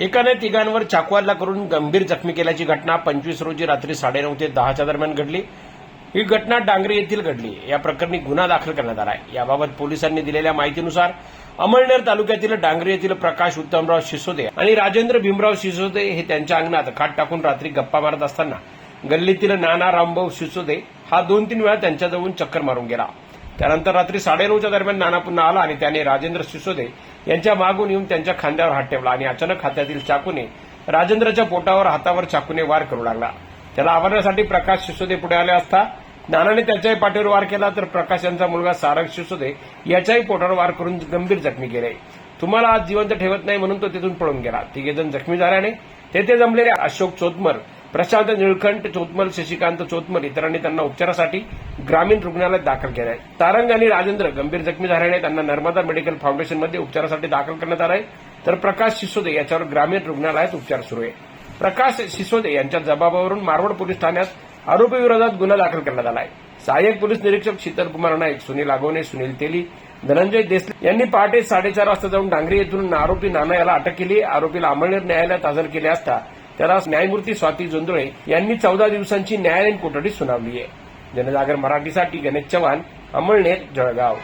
एकाने तिघांवर चाकू करून गंभीर जखमी केल्याची घटना पंचवीस रोजी रात्री साडेनऊ ते दहाच्या दरम्यान घडली. ही घटना डांगरे येथील घडली. या प्रकरणी गुन्हा दाखल करण्यात आला आहे. याबाबत पोलिसांनी दिलेल्या माहितीनुसार अमळनेर तालुक्यातील डांगरे येथील प्रकाश उत्तमराव शिसोदे आणि राजेंद्र भीमराव शिसोदे हे त्यांच्या अंगणात खाट टाकून रात्री गप्पा मारत असताना गल्लीतील नाना रामभाऊ शिसोदे हा दोन तीन वेळा त्यांच्याजवळून चक्कर मारून गेला. त्यानंतर रात्री साडेनऊच्या दरम्यान नाना पुन्हा आला आणि त्याने राजेंद्र सिसोदे यांच्या मागून येऊन त्यांच्या खांद्यावर हात ठेवला आणि अचानक हातातील चाकूने राजेंद्रच्या पोटावर हातावर चाकूने वार करू लागला. त्याला आवरण्यासाठी प्रकाश शिसोदे पुढे आले असता नानाने त्याच्याही पाठीवर वार केला तर प्रकाश यांचा मुलगा सारंग शिसोदे याच्याही पोटावर वार करून गंभीर जखमी केले. तुम्हाला आज जिवंत ठेवत नाही म्हणून तो तिथून पळून गेला. तिघेजण जखमी झाल्याने तेथे जमलेले अशोक चोतमर प्रशांत निळकंठ चोतमल शशिकांत चोतमल इतरांनी त्यांना उपचारासाठी ग्रामीण रुग्णालयात दाखल केलं आहे तारंग आणि राजेंद्र गंभीर जखमी झाल्याने त्यांना नर्मदा मेडिकल फाउंडेशनमध्ये उपचारासाठी दाखल करण्यात आलं आहे तर प्रकाश सिसोदे याच्यावर ग्रामीण रुग्णालयात उपचार सुरू आहे. प्रकाश सिसोदे यांच्या जबाबावरून मारवड पोलीस ठाण्यात आरोपीविरोधात गुन्हा दाखल करण्यात आला आहे सहाय्यक पोलीस निरीक्षक शीतलकुमार नाईक सुनील आगोने सुनील तेली धनंजय देसले यांनी पहाटे साडेचार वाजता जाऊन डांगरी येथून आरोपी नाना याला अटक केली. आरोपीला अमळनेर न्यायालयात हजर केले असता त्याला न्यायमूर्ती स्वाती जोंधळे यांनी चौदा दिवसांची न्यायालयीन कोठडी सुनावली आहे. जनजागर मराठीसाठी गणेश चव्हाण अमळनेर जळगाव.